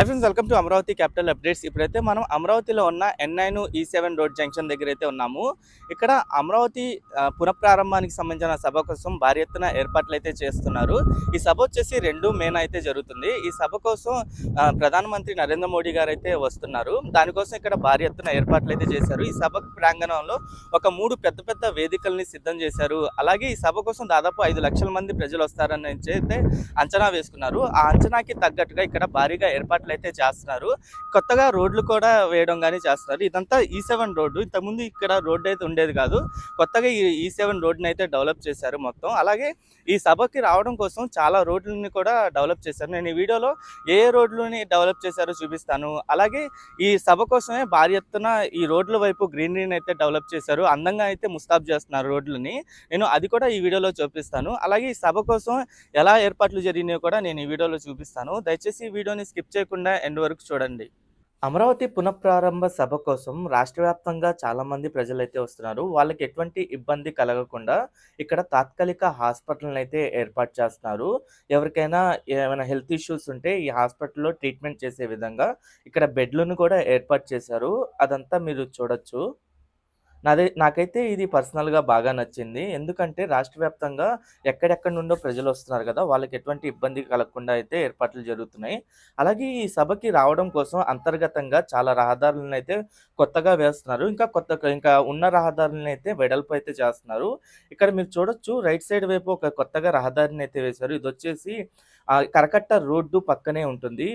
Hi friends welcome to Amaravati capital updates ఇప్పుడైతే మనం అమరావతిలో ఉన్న N nine E seven road junction దగ్గర అయితే ఉన్నాము. ఇక్కడ అమరావతి పునఃప్రారంభానికి సంబంధించిన సభ కోసం భారీ ఎత్తున ఏర్పాట్లు అయితే చేస్తున్నారు. ఈ సభ వచ్చేసి రెండు మేన అయితే జరుగుతుంది. ఈ సభ కోసం ప్రధానమంత్రి నరేంద్ర మోడీ గారు అయితే వస్తున్నారు దానికోసం ఇక్కడ భారీ ఎత్తున ఏర్పాట్లు అయితే చేశారు. ఈ సభ ప్రాంగణంలో ఒక మూడు పెద్ద పెద్ద వేదికల్ని సిద్ధం చేశారు. అలాగే ఈ సభ కోసం దాదాపు ఐదు లక్షల మంది ప్రజలు వస్తారని అయితే అంచనా వేసుకున్నారు. ఆ అంచనాకి తగ్గట్టుగా ఇక్కడ భారీగా ఏర్పాట్లు అయితే చేస్తున్నారు. కొత్తగా రోడ్లు కూడా వేయడం కానీ చేస్తున్నారు. ఇదంతా e ఈ సెవెన్ రోడ్డు. ఇంతకుముందు ఇక్కడ రోడ్డు అయితే ఉండేది కాదు. కొత్తగా ఈ e ఈ సెవెన్ రోడ్డుని అయితే డెవలప్ చేశారు మొత్తం. అలాగే ఈ సభకి రావడం కోసం చాలా రోడ్లని కూడా డెవలప్ చేశారు. నేను ఈ వీడియోలో ఏ ఏ రోడ్లని డెవలప్ చేశారో చూపిస్తాను. అలాగే ఈ సభ కోసమే భారీ ఎత్తున ఈ రోడ్ల వైపు గ్రీనరీని అయితే డెవలప్ చేశారు. అందంగా అయితే ముస్తాబ్ చేస్తున్నారు రోడ్లని. నేను అది కూడా ఈ వీడియోలో చూపిస్తాను. అలాగే ఈ సభ కోసం ఎలా ఏర్పాట్లు జరిగినాయో కూడా నేను ఈ వీడియోలో చూపిస్తాను. దయచేసి ఈ వీడియోని స్కిప్ చేయకుండా ఎండ్ వరకు చూడండి. అమరావతి పునఃప్రారంభ సభ కోసం రాష్ట్ర వ్యాప్తంగా చాలా మంది ప్రజలు అయితే వస్తున్నారు. వాళ్ళకి ఎటువంటి ఇబ్బంది కలగకుండా ఇక్కడ తాత్కాలిక హాస్పిటల్ని అయితే ఏర్పాటు చేస్తున్నారు. ఎవరికైనా ఏమైనా హెల్త్ ఇష్యూస్ ఉంటే ఈ హాస్పిటల్లో ట్రీట్మెంట్ చేసే విధంగా ఇక్కడ బెడ్లను కూడా ఏర్పాటు చేశారు. అదంతా మీరు చూడొచ్చు. నాదే నాకైతే ఇది పర్సనల్గా బాగా నచ్చింది. ఎందుకంటే రాష్ట్ర వ్యాప్తంగా ఎక్కడెక్కడి నుండో ప్రజలు వస్తున్నారు కదా వాళ్ళకి ఎటువంటి ఇబ్బంది కలగకుండా అయితే ఏర్పాట్లు జరుగుతున్నాయి. అలాగే ఈ సభకి రావడం కోసం అంతర్గతంగా చాలా రహదారులను అయితే కొత్తగా వేస్తున్నారు. ఇంకా కొత్త ఇంకా ఉన్న రహదారులను అయితే వెడల్పు అయితే చేస్తున్నారు. ఇక్కడ మీరు చూడొచ్చు రైట్ సైడ్ వైపు ఒక కొత్తగా రహదారిని అయితే వేశారు. ఇది వచ్చేసి కరకట్ట రోడ్డు పక్కనే ఉంటుంది.